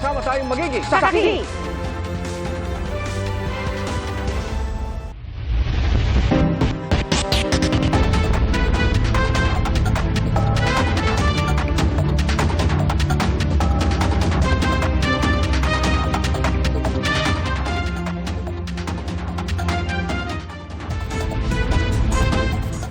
Sama-sama tayong magiging Saksi!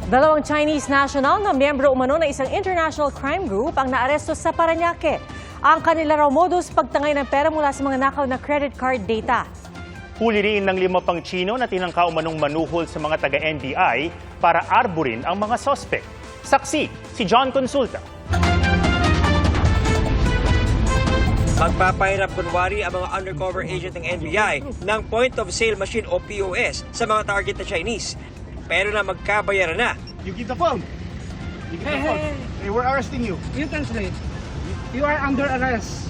Dalawang Chinese national na miyembro umano ng isang international crime group ang naaresto sa Paranaque. Ang kanila raw modus pagtangay ng pera mula sa mga nakaw na credit card data. Huli rin ng lima pang Chino na tinangka umanong manuhol sa mga taga-NBI para arborin ang mga sospek. Saksi, si John Consulta. Magpapahirap kunwari ang mga undercover agent ng NBI ng point-of-sale machine o POS sa mga target na Chinese. Pero na magkabayaran na. You give the phone. You give the phone. Hey, we're arresting you. You translate. You are under arrest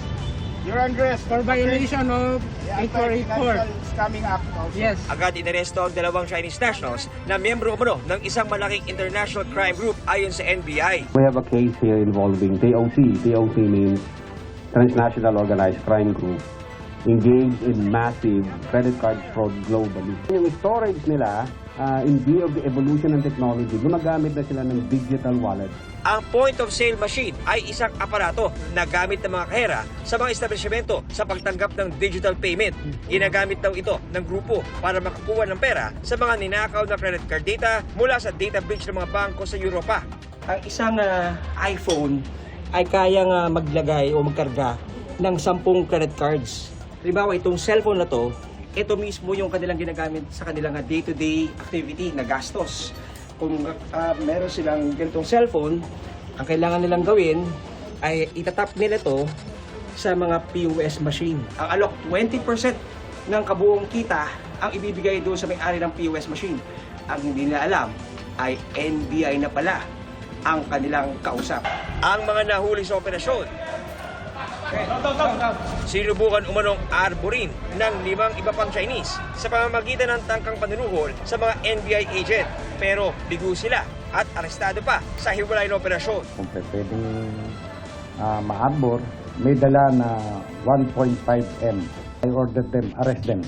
You're under arrest. for violation of Yeah, 844. Anti-Financial Scamming Act also. Yes. Agad inaresto ang dalawang Chinese nationals na miyembro umano ng isang malaking international crime group ayon sa NBI. We have a case here involving TOC. TOC means Transnational Organized Crime Group engaged in massive credit card fraud globally. Yung storage nila, uh, in view of the evolution ng technology, gumagamit na sila ng digital wallet. Ang point-of-sale machine ay isang aparato na gamit ng mga kahera sa mga establishmento sa pagtanggap ng digital payment. Ginagamit daw ito ng grupo para makakuha ng pera sa mga ninakaw na credit card data mula sa data breach ng mga bangko sa Europa. Ang isang ah, iPhone ay kayang ah, maglagay o magkarga ng 10 credit cards. Halimbawa, itong cellphone na to, ito mismo yung kanilang ginagamit sa kanilang ah, day-to-day activity na gastos. Kung ah, meron silang ganitong cellphone, ang kailangan nilang gawin ay itatap nila to sa mga POS machine. Ang alok 20% ng kabuong kita ang ibibigay doon sa may-ari ng POS machine. Ang hindi nila alam ay NBI na pala ang kanilang kausap. Ang mga nahuli sa operasyon Sinubukan umanong arborin ng limang iba pang Chinese sa pamamagitan ng tangkang panunuhol sa mga NBI agent. Pero bigo sila at arestado pa sa hiwalay na operasyon. Kung pwedeng uh, maarbor, may dala na 1.5M. I ordered them, arrest them,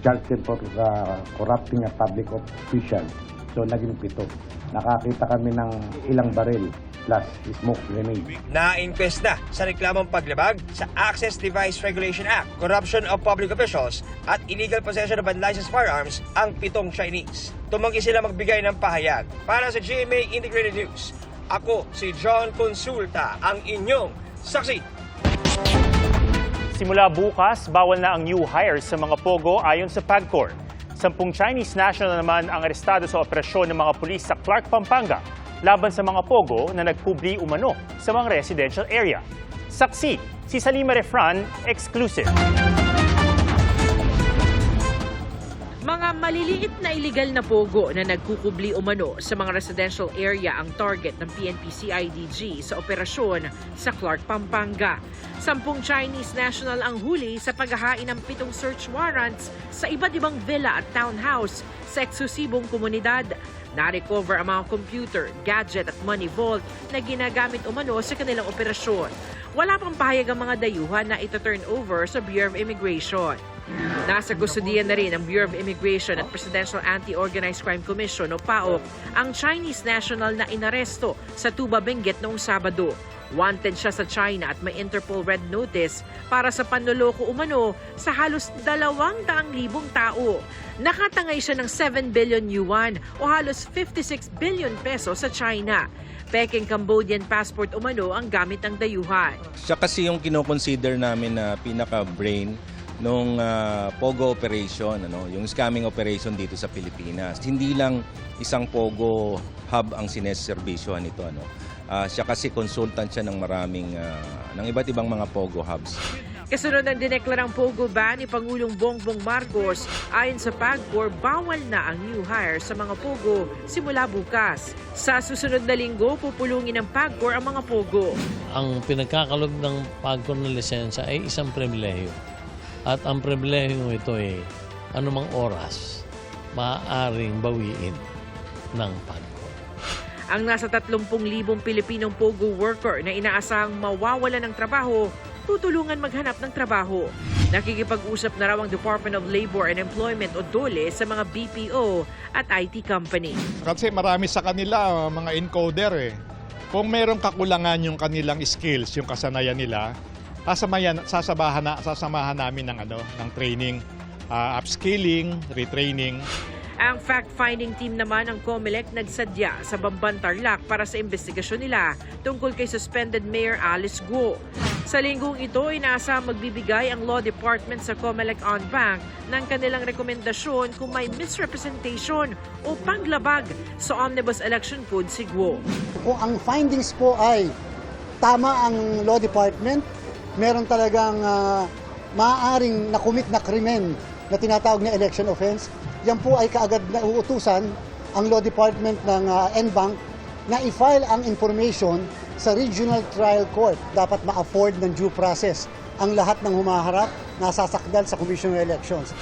charge them for uh, corrupting a public official. So naging pito. Nakakita kami ng ilang baril plus smoke grenade. Na-inquest na sa reklamong paglabag sa Access Device Regulation Act, corruption of public officials at illegal possession of unlicensed firearms ang pitong Chinese. Tumanggi sila magbigay ng pahayag. Para sa GMA Integrated News, ako si John Consulta, ang inyong saksi. Simula bukas, bawal na ang new hires sa mga pogo ayon sa PAGCOR. Sampung Chinese national naman ang arestado sa operasyon ng mga pulis sa Clark, Pampanga laban sa mga pogo na nagpubli umano sa mga residential area. Saksi, si Salima Refran, exclusive. Mga maliliit na illegal na pogo na nagkukubli umano sa mga residential area ang target ng PNP CIDG sa operasyon sa Clark, Pampanga. Sampung Chinese national ang huli sa paghahain ng pitong search warrants sa iba't ibang villa at townhouse sa eksklusibong komunidad. Na-recover ang mga computer, gadget at money vault na ginagamit umano sa kanilang operasyon. Wala pang pahayag ang mga dayuhan na ito turn over sa Bureau of Immigration. Nasa kustudiyan na rin ng Bureau of Immigration at Presidential Anti-Organized Crime Commission o PAOK ang Chinese national na inaresto sa Tuba Benguet noong Sabado. Wanted siya sa China at may Interpol Red Notice para sa panloloko umano sa halos 200,000 tao. Nakatangay siya ng 7 billion yuan o halos 56 billion peso sa China. Peking Cambodian passport umano ang gamit ng dayuhan. Siya kasi yung kinoconsider namin na pinaka-brain nung ah, Pogo operation, ano, yung scamming operation dito sa Pilipinas. Hindi lang isang Pogo hub ang sineserbisyohan nito. Ano. Ah, siya kasi consultant siya ng maraming, ah, ng iba't ibang mga Pogo hubs. Kasunod ng dineklarang Pogo ban ni Pangulong Bongbong Marcos, ayon sa PAGCOR, bawal na ang new hire sa mga Pogo simula bukas. Sa susunod na linggo, pupulungin ng PAGCOR ang mga Pogo. ang pinagkakalog ng pagkor ng lisensya ay isang pribilehiyo. At ang pribilehiyo ito ay anumang oras maaaring bawiin ng pagkor. Ang nasa 30,000 Pilipinong Pogo worker na inaasahang mawawala ng trabaho, tutulungan maghanap ng trabaho. Nakikipag-usap na raw ang Department of Labor and Employment o DOLE sa mga BPO at IT company. Kasi marami sa kanila, mga encoder eh. Kung merong kakulangan yung kanilang skills, yung kasanayan nila, sasamayan, sasabahan na, sasamahan namin ng, ano, ng training, uh, upskilling, retraining. Ang fact-finding team naman ng COMELEC nagsadya sa Bamban Tarlac para sa investigasyon nila tungkol kay suspended Mayor Alice Guo. Sa linggong ito, inaasa magbibigay ang Law Department sa COMELEC on Bank ng kanilang rekomendasyon kung may misrepresentation o panglabag sa Omnibus Election Code si Guo. Kung ang findings po ay tama ang law department, meron talagang uh, maaaring nakumit na krimen na tinatawag na election offense, yan po ay kaagad na uutusan ang law department ng uh, NBank na i-file ang information sa regional trial court. Dapat ma-afford ng due process ang lahat ng humaharap na sasakdal sa Commission on Elections.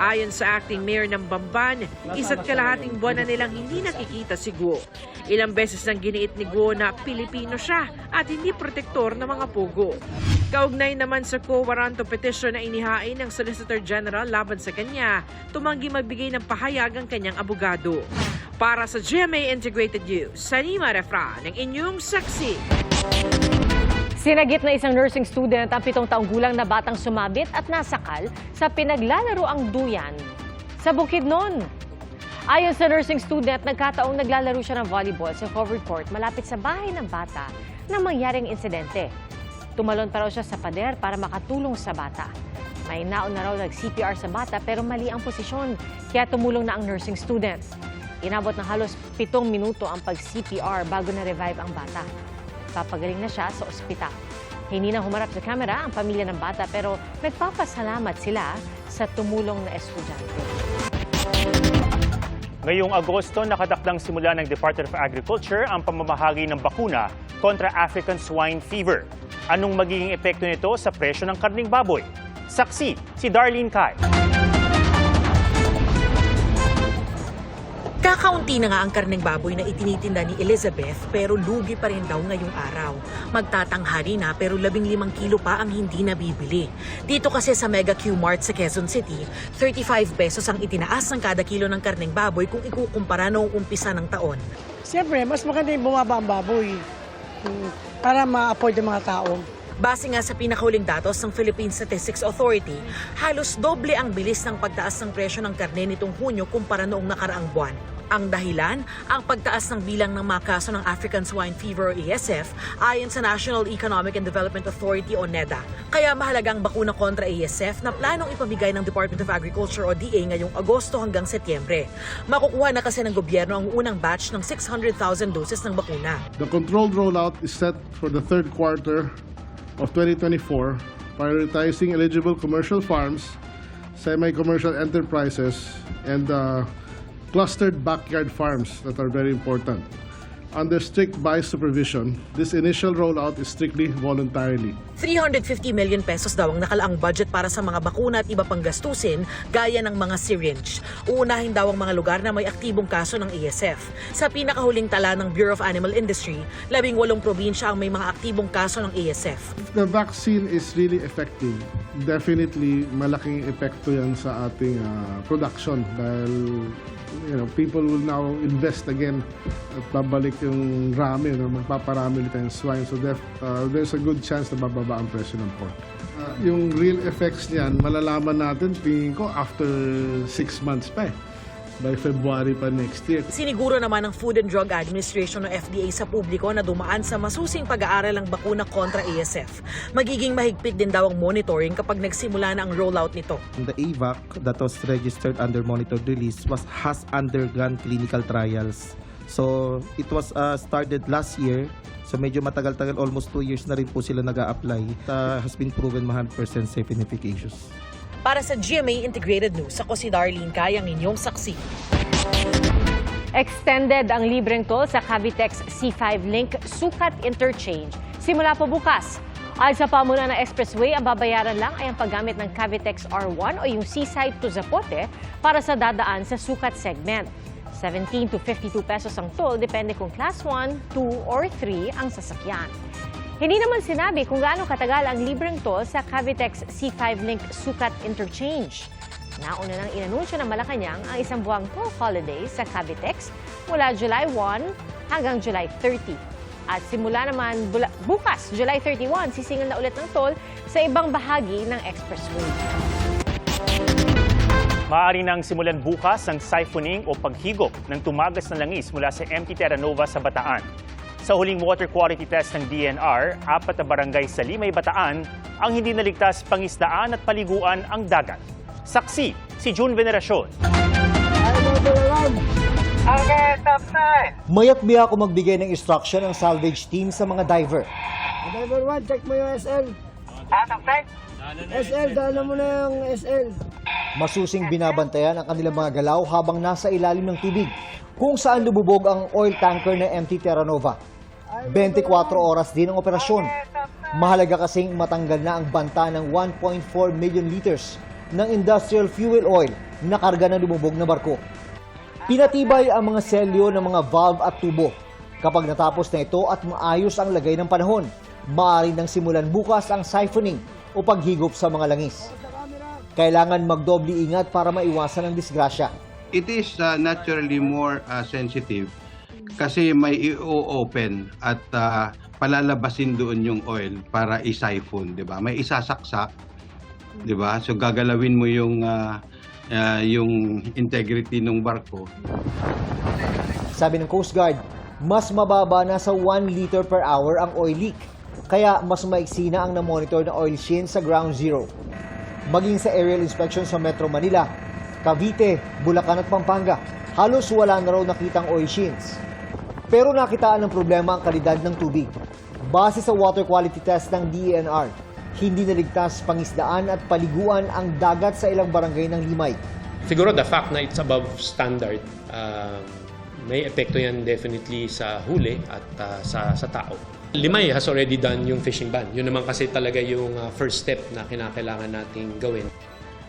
Ayon sa acting mayor ng Bamban, isa't kalahating buwan na nilang hindi nakikita si Guo. Ilang beses nang giniit ni Guo na Pilipino siya at hindi protektor ng mga pugo. Kaugnay naman sa co-warranto petition na inihain ng Solicitor General laban sa kanya, tumanggi magbigay ng pahayag ang kanyang abogado. Para sa GMA Integrated News, Sanima Refra ng inyong saksi. Sinagit na isang nursing student ang pitong taong gulang na batang sumabit at nasakal sa pinaglalaro ang duyan sa Bukidnon. Ayon sa nursing student, nagkataong naglalaro siya ng volleyball sa covered court malapit sa bahay ng bata nang mangyaring insidente. Tumalon pa raw siya sa pader para makatulong sa bata. May naon na raw nag-CPR sa bata pero mali ang posisyon kaya tumulong na ang nursing student. Inabot ng halos pitong minuto ang pag-CPR bago na-revive ang bata. Papagaling na siya sa ospital. Hindi na humarap sa kamera ang pamilya ng bata pero nagpapasalamat sila sa tumulong na estudyante. Ngayong Agosto, nakatakdang simula ng Department of Agriculture ang pamamahagi ng bakuna kontra African Swine Fever. Anong magiging epekto nito sa presyo ng karning baboy? Saksi, si Darlene Kai. Kakaunti na nga ang karneng baboy na itinitinda ni Elizabeth pero lugi pa rin daw ngayong araw. Magtatanghali na pero 15 kilo pa ang hindi nabibili. Dito kasi sa Mega Q Mart sa Quezon City, 35 pesos ang itinaas ng kada kilo ng karneng baboy kung ikukumpara noong umpisa ng taon. Siyempre, mas maganda yung bumaba ang baboy mm, para ma-afford ng mga tao. Base nga sa pinakahuling datos ng Philippine Statistics Authority, halos doble ang bilis ng pagtaas ng presyo ng karne nitong Hunyo kumpara noong nakaraang buwan. Ang dahilan, ang pagtaas ng bilang ng mga kaso ng African Swine Fever o ASF ayon sa National Economic and Development Authority o NEDA. Kaya mahalagang bakuna kontra ASF na planong ipamigay ng Department of Agriculture o DA ngayong Agosto hanggang Setyembre. Makukuha na kasi ng gobyerno ang unang batch ng 600,000 doses ng bakuna. The controlled rollout is set for the third quarter of 2024, prioritizing eligible commercial farms, semi-commercial enterprises, and uh, clustered backyard farms that are very important. Under strict BICE supervision, this initial rollout is strictly voluntarily. 350 million pesos daw ang nakalaang budget para sa mga bakuna at iba pang gastusin gaya ng mga syringe. Uunahin daw ang mga lugar na may aktibong kaso ng ASF. Sa pinakahuling tala ng Bureau of Animal Industry, labing walong probinsya ang may mga aktibong kaso ng ASF. If the vaccine is really effective, definitely malaking epekto yan sa ating uh, production dahil you know, people will now invest again at babalik yung rami, no? magpaparami ulit yung swine. So def, uh, there's a good chance na bababa ang presyo ng pork. Uh, yung real effects niyan, malalaman natin, tingin ko, after six months pa eh. By February pa next year. Siniguro naman ng Food and Drug Administration o FDA sa publiko na dumaan sa masusing pag-aaral ang bakuna kontra ASF. Magiging mahigpit din daw ang monitoring kapag nagsimula na ang rollout nito. The AVAC that was registered under monitored release was has undergone clinical trials. So it was uh, started last year. So medyo matagal-tagal, almost two years na rin po sila nag apply Uh, has been proven 100% safe and efficacious. Para sa GMA Integrated News, ako si Darlene Kayang inyong saksi. Extended ang libreng toll sa Cavitex C5 Link Sukat Interchange. Simula po bukas. Ayon sa pamuna ng Expressway, ang babayaran lang ay ang paggamit ng Cavitex R1 o yung Seaside to Zapote para sa dadaan sa Sukat segment. 17 to 52 pesos ang toll depende kung class 1, 2 or 3 ang sasakyan. Hindi naman sinabi kung gaano katagal ang libreng toll sa Cavitex C5 Link Sukat Interchange. Nauna nang inanunsyo ng Malacanang ang isang buwang toll holiday sa Cavitex mula July 1 hanggang July 30. At simula naman bukas, July 31, sisingil na ulit ng toll sa ibang bahagi ng expressway. Maaari nang simulan bukas ang siphoning o paghigop ng tumagas na langis mula sa MT Terra Nova sa Bataan. Sa huling water quality test ng DNR, apat na barangay sa Limay, Bataan ang hindi naligtas pangisdaan at paliguan ang dagat. Saksi si June Veneracion. Mayat biya ako magbigay ng instruction ng salvage team sa mga diver. Driver 1, check mo yung SL. SL, dala mo na yung SL. Masusing binabantayan ang kanilang mga galaw habang nasa ilalim ng tubig kung saan lumubog ang oil tanker ng MT Terra Nova. 24 oras din ang operasyon. Mahalaga kasing matanggal na ang banta ng 1.4 million liters ng industrial fuel oil na karga ng lumubog na barko. Pinatibay ang mga selyo ng mga valve at tubo. Kapag natapos na ito at maayos ang lagay ng panahon, maaari nang simulan bukas ang siphoning o paghigop sa mga langis. Kailangan magdoble ingat para maiwasan ang disgrasya. it is uh, naturally more uh, sensitive kasi may i-open at uh, palalabasin doon yung oil para i-siphon, 'di ba? May isasaksak, 'di ba? So gagalawin mo yung uh, uh, yung integrity ng barko. Sabi ng Coast Guard, mas mababa na sa 1 liter per hour ang oil leak. Kaya mas maiksi na ang na-monitor na oil sheen sa ground zero. Maging sa aerial inspection sa Metro Manila, Cavite, Bulacan at Pampanga, halos wala na raw nakitang oil sheens. Pero nakitaan ng problema ang kalidad ng tubig. Base sa water quality test ng DENR, hindi naligtas pangisdaan at paliguan ang dagat sa ilang barangay ng Limay. Siguro the fact na it's above standard, um, may epekto yan definitely sa huli at uh, sa, sa tao. Limay has already done yung fishing ban. Yun naman kasi talaga yung uh, first step na kinakailangan nating gawin.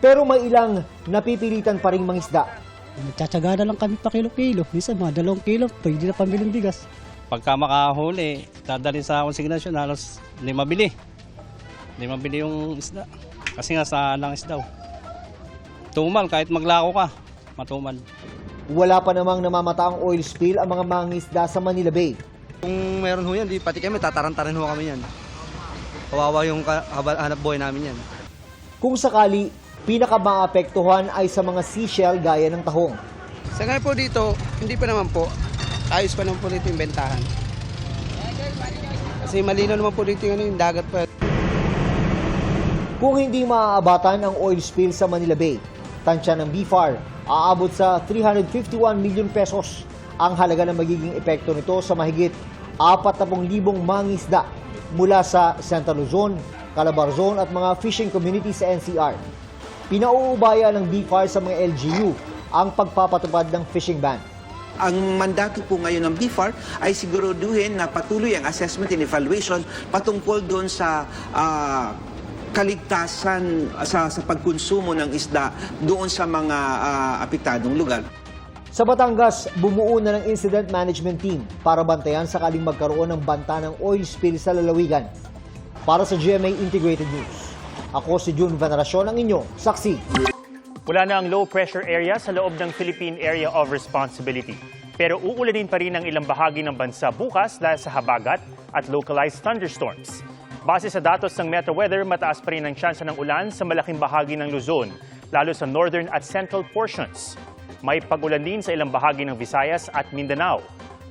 Pero may ilang napipilitan pa ring mangisda. Nagtsatsaga na lang kami pa kilo-kilo. Minsan mga dalawang kilo, pwede na pambiling bigas. Pagka makahuli, dadalhin sa konsignasyon, halos hindi mabili. Hindi mabili yung isda. Kasi nga sa langis daw. Tumal, kahit maglako ka, matumal. Wala pa namang namamata ang oil spill ang mga mangisda sa Manila Bay. Kung meron ho yan, di pati kami, tatarantarin ho kami yan. Kawawa yung hanap buhay namin yan. Kung sakali, pinakamaapektuhan ay sa mga seashell gaya ng tahong. Sa ngayon po dito, hindi pa naman po. Ayos pa naman po dito yung bentahan. Kasi malinaw naman po dito yung, ano, yung dagat pa. Kung hindi maaabatan ang oil spill sa Manila Bay, tansya ng BFAR, aabot sa 351 million pesos ang halaga ng magiging epekto nito sa mahigit 40,000 mangisda mula sa Santa Luzon, Calabarzon at mga fishing community sa NCR. Pinauubaya ng BFAR sa mga LGU ang pagpapatupad ng fishing ban. Ang mandato po ngayon ng BIFAR ay siguraduhin na patuloy ang assessment and evaluation patungkol doon sa ah, kaligtasan sa, sa pagkonsumo ng isda doon sa mga ah, apektadong lugar. Sa Batangas, bumuo na ng incident management team para bantayan sakaling magkaroon ng banta ng oil spill sa lalawigan. Para sa GMA Integrated News, ako si June Veneracion ang inyo, saksi. Wala na ang low pressure area sa loob ng Philippine Area of Responsibility. Pero uulanin pa rin ang ilang bahagi ng bansa bukas dahil sa habagat at localized thunderstorms. Base sa datos ng Metro Weather, mataas pa rin ang tsansa ng ulan sa malaking bahagi ng Luzon, lalo sa northern at central portions. May pagulan din sa ilang bahagi ng Visayas at Mindanao.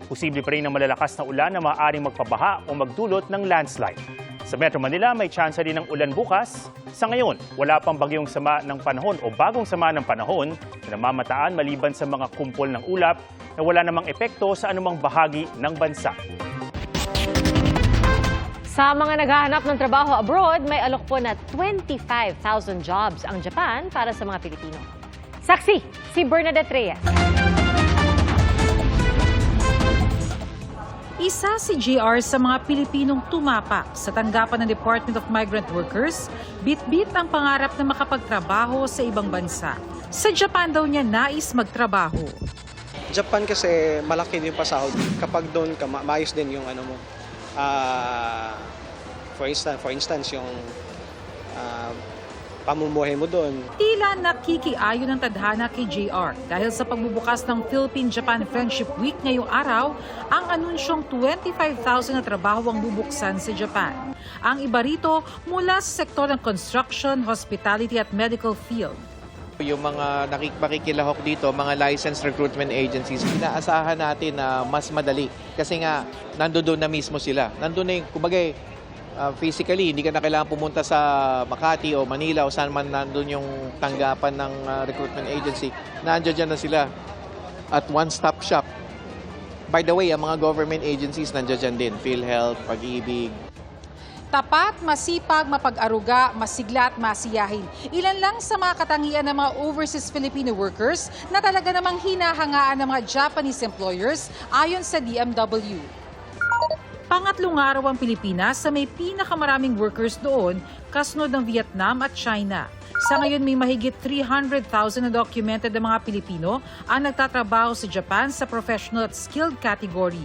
Posible pa rin ang malalakas na ulan na maaaring magpabaha o magdulot ng landslide. Sa Metro Manila, may tsansa din ng ulan bukas. Sa ngayon, wala pang bagyong sama ng panahon o bagong sama ng panahon na namamataan maliban sa mga kumpol ng ulap na wala namang epekto sa anumang bahagi ng bansa. Sa mga naghahanap ng trabaho abroad, may alok po na 25,000 jobs ang Japan para sa mga Pilipino. Saksi, si Bernadette Reyes. Isa si JR sa mga Pilipinong tumapak sa tanggapan ng Department of Migrant Workers, bit-bit ang pangarap na makapagtrabaho sa ibang bansa. Sa Japan daw niya nais magtrabaho. Japan kasi malaki din pa sahod. Kapag doon ka, ma- maayos din yung ano mo, ah, for instance, for instance yung ah, pamumuhay mo doon. Tila nakikiayon ng tadhana kay JR dahil sa pagbubukas ng Philippine-Japan Friendship Week ngayong araw, ang anunsyong 25,000 na trabaho ang bubuksan sa Japan. Ang iba rito mula sa sektor ng construction, hospitality at medical field. Yung mga nakik makikilahok dito, mga licensed recruitment agencies, inaasahan natin na mas madali. Kasi nga, nandoon na mismo sila. Nandoon na yung, kumbaga, ah, physically, hindi ka na kailangan pumunta sa Makati o Manila o saan man nandoon yung tanggapan ng ah, recruitment agency. Nandiyan dyan na sila at one-stop shop. By the way, ang mga government agencies nandiyan dyan din. PhilHealth, Pag-ibig, Tapat, masipag, mapag-aruga, masigla at masiyahin. Ilan lang sa mga katangian ng mga overseas Filipino workers na talaga namang hinahangaan ng mga Japanese employers ayon sa DMW. Pangatlong araw ang Pilipinas sa may pinakamaraming workers doon kasunod ng Vietnam at China. Sa ngayon may mahigit 300,000 na documented na mga Pilipino ang nagtatrabaho sa Japan sa professional at skilled category.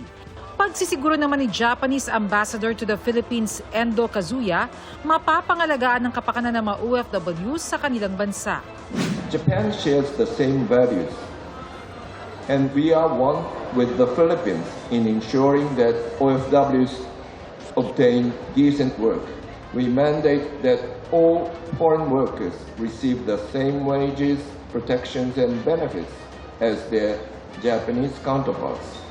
Pagsisiguro naman ni Japanese Ambassador to the Philippines Endo Kazuya, mapapangalagaan ng kapakanan ng mga OFW sa kanilang bansa. Japan shares the same values, and we are one with the Philippines in ensuring that OFWs obtain decent work. We mandate that all foreign workers receive the same wages, protections, and benefits as their Japanese counterparts.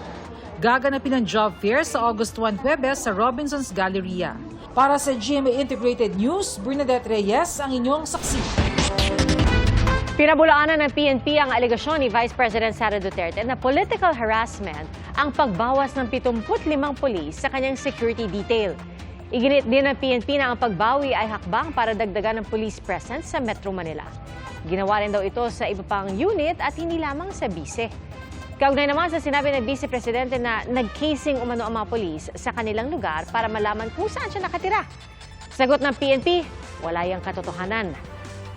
Gaganapin ang job fair sa August 1 Huwebes sa Robinson's Galleria. Para sa GMA Integrated News, Bernadette Reyes ang inyong saksi. Pinabulaanan ng PNP ang alegasyon ni Vice President Sara Duterte na political harassment ang pagbawas ng 75 pulis sa kanyang security detail. Iginit din ng PNP na ang pagbawi ay hakbang para dagdagan ng police presence sa Metro Manila. Ginawa rin daw ito sa iba pang unit at hindi lamang sa bise. Kaugnay naman sa sinabi ng Vice Presidente na nag-casing umano ang mga polis sa kanilang lugar para malaman kung saan siya nakatira. Sagot ng PNP, wala yang katotohanan.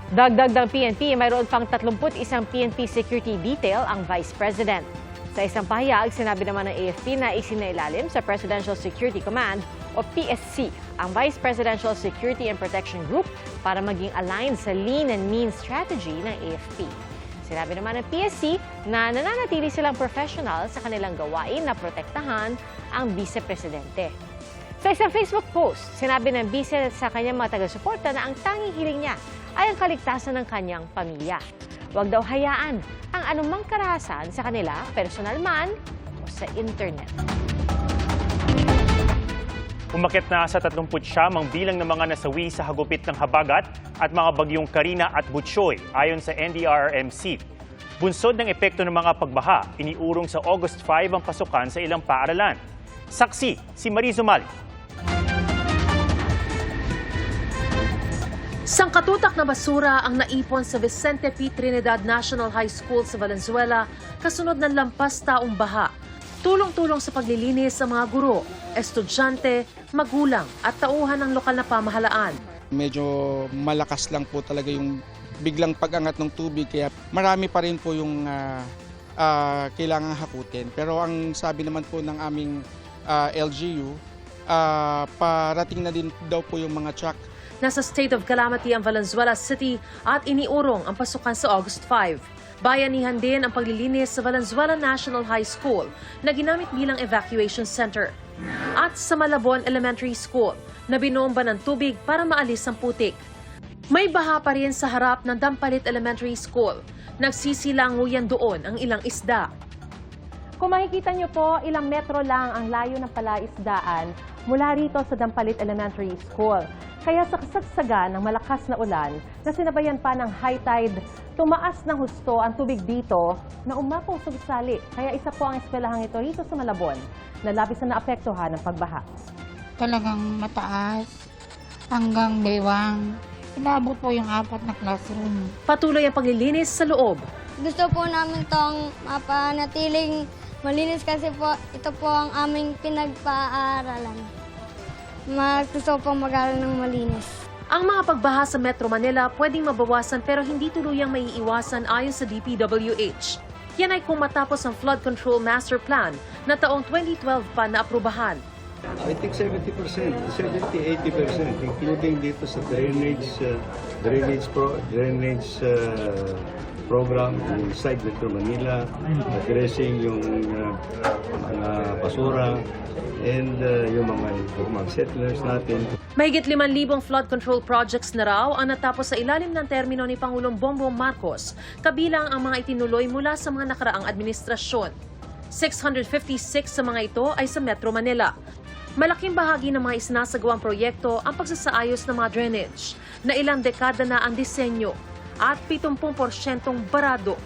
Dagdag ng PNP, mayroon pang 31 PNP security detail ang Vice President. Sa isang pahayag, sinabi naman ng AFP na isinailalim sa Presidential Security Command o PSC ang Vice Presidential Security and Protection Group para maging aligned sa lean and mean strategy ng AFP. Sinabi naman ng PSC na nananatili silang professional sa kanilang gawain na protektahan ang Vice Presidente. Sa isang Facebook post, sinabi ng Vice sa kanyang mga taga-suporta na ang tanging hiling niya ay ang kaligtasan ng kanyang pamilya. Huwag daw hayaan ang anumang karahasan sa kanila, personal man o sa internet. Umakit na sa 39 ang bilang ng mga nasawi sa hagupit ng habagat at mga bagyong Karina at Butchoy ayon sa NDRRMC. Bunsod ng epekto ng mga pagbaha, iniurong sa August 5 ang pasukan sa ilang paaralan. Saksi, si Marizumal. Sangkatutak na basura ang naipon sa Vicente P. Trinidad National High School sa Valenzuela kasunod ng lampas taong baha. Tulong-tulong sa paglilinis sa mga guro, estudyante, magulang at tauhan ng lokal na pamahalaan. Medyo malakas lang po talaga yung biglang pag-angat ng tubig kaya marami pa rin po yung ah, ah, kailangang hakutin. Pero ang sabi naman po ng aming ah, LGU, ah, parating na din daw po yung mga truck Nasa state of calamity ang Valenzuela City at iniurong ang pasukan sa August 5. Bayanihan din ang paglilinis sa Valenzuela National High School na ginamit bilang evacuation center. At sa Malabon Elementary School na binomba ng tubig para maalis ang putik. May baha pa rin sa harap ng Dampalit Elementary School. Nagsisilanguyan doon ang ilang isda. Kung makikita niyo po, ilang metro lang ang layo ng palaisdaan mula rito sa Dampalit Elementary School. Kaya sa kasagsagan ng malakas na ulan na sinabayan pa ng high tide, tumaas ng husto ang tubig dito na umapaw sa gusali. Kaya isa po ang eskwelahang ito rito sa Malabon na labis na naapektuhan ng pagbaha. Talagang mataas hanggang bewang. Inabot po yung apat na classroom. Patuloy ang paglilinis sa loob. Gusto po namin tong mapanatiling malinis kasi po ito po ang aming pinagpaaralan. Mas gusto po mag-aral ng malinis. Ang mga pagbaha sa Metro Manila pwedeng mabawasan pero hindi tuluyang maiiwasan ayon sa DPWH. Yan ay kung matapos ang Flood Control Master Plan na taong 2012 pa na aprubahan. I think 70%, 70, 80%, including dito sa drainage, uh, drainage, pro, drainage uh, program inside Metro Manila, addressing yung uh, mga basura and uh, yung mga informal settlers natin. Mahigit 5,000 flood control projects na raw ang natapos sa ilalim ng termino ni Pangulong Bongbong Marcos, kabilang ang mga itinuloy mula sa mga nakaraang administrasyon. 656 sa mga ito ay sa Metro Manila. Malaking bahagi ng mga isinasagawang proyekto ang pagsasaayos ng mga drainage na ilang dekada na ang disenyo at 70% barado.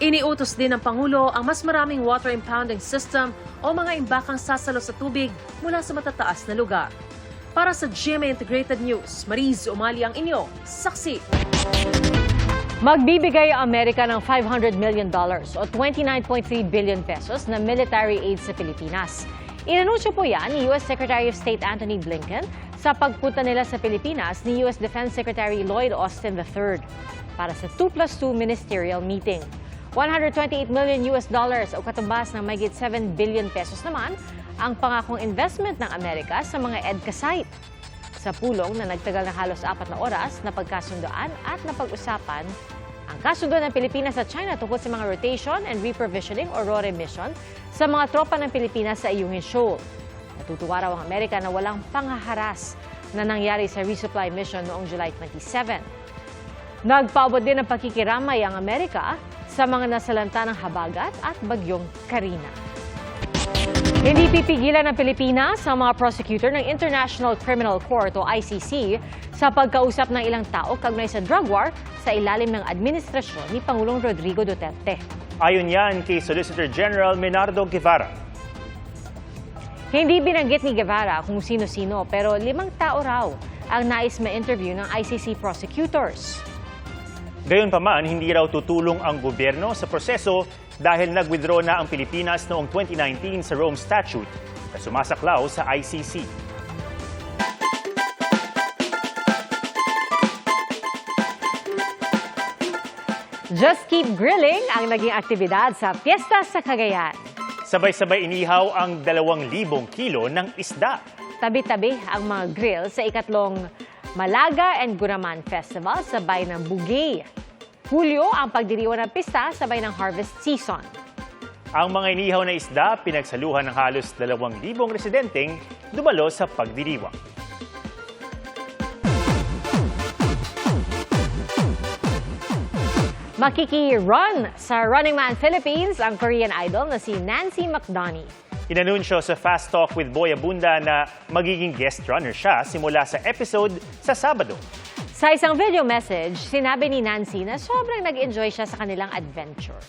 Iniutos din ng Pangulo ang mas maraming water impounding system o mga imbakang sasalo sa tubig mula sa matataas na lugar. Para sa GMA Integrated News, Mariz Umali ang inyo, saksi. Magbibigay ang Amerika ng 500 million dollars o 29.3 billion pesos na military aid sa Pilipinas. Inanunsyo po yan ni U.S. Secretary of State Anthony Blinken sa pagpunta nila sa Pilipinas ni U.S. Defense Secretary Lloyd Austin III para sa 2 plus 2 ministerial meeting. 128 million US dollars o katumbas ng mayigit 7 billion pesos naman ang pangakong investment ng Amerika sa mga EDCA site. Sa pulong na nagtagal na halos apat na oras na pagkasundoan at napag-usapan ang kasundo ng Pilipinas at China tungkol sa mga rotation and reprovisioning o RORE mission sa mga tropa ng Pilipinas sa Ayungin Shoal. Natutuwa raw ang Amerika na walang panghaharas na nangyari sa resupply mission noong July 27. Nagpaabot din ng pakikiramay ang Amerika sa mga nasalanta ng habagat at bagyong Karina. Hindi pipigilan ng Pilipinas ang mga prosecutor ng International Criminal Court o ICC sa pagkausap ng ilang tao kaugnay sa drug war sa ilalim ng administrasyon ni Pangulong Rodrigo Duterte. Ayon yan kay Solicitor General Menardo Guevara. Hindi binanggit ni Guevara kung sino-sino pero limang tao raw ang nais ma-interview ng ICC prosecutors. Gayunpaman, hindi raw tutulong ang gobyerno sa proseso dahil nag-withdraw na ang Pilipinas noong 2019 sa Rome Statute na sumasaklaw sa ICC. Just Keep Grilling ang naging aktibidad sa Fiesta sa Cagayan. Sabay-sabay inihaw ang 2,000 kilo ng isda. Tabi-tabi ang mga grill sa ikatlong Malaga and Guraman Festival sa bayan ng Bugay. Hulyo ang pagdiriwan ng pista sa bayan ng harvest season. Ang mga inihaw na isda pinagsaluhan ng halos 2,000 residenteng dumalo sa pagdiriwang. Makiki-run sa Running Man Philippines ang Korean idol na si Nancy McDonie. Inanunsyo sa Fast Talk with Boy Abunda na magiging guest runner siya simula sa episode sa Sabado. Sa isang video message, sinabi ni Nancy na sobrang nag-enjoy siya sa kanilang adventure.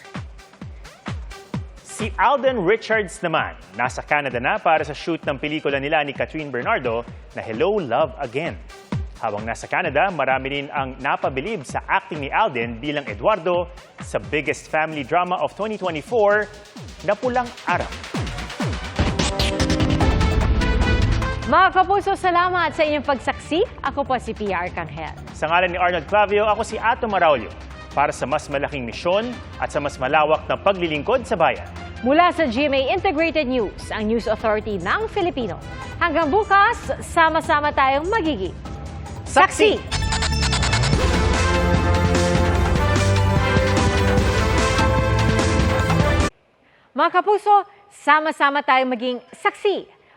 Si Alden Richards naman, nasa Canada na para sa shoot ng pelikula nila ni Catherine Bernardo na Hello, Love Again. Habang nasa Canada, marami rin ang napabilib sa acting ni Alden bilang Eduardo sa biggest family drama of 2024, na Pulang Araw. Mga kapuso, salamat sa inyong pagsaksi. Ako po si Pia Arcangel. Sa ngalan ni Arnold Clavio, ako si Ato Maraulio para sa mas malaking misyon at sa mas malawak na paglilingkod sa bayan. Mula sa GMA Integrated News, ang News Authority ng Filipino. Hanggang bukas, sama-sama tayong magiging saksi! Mga kapuso, sama-sama tayong maging saksi.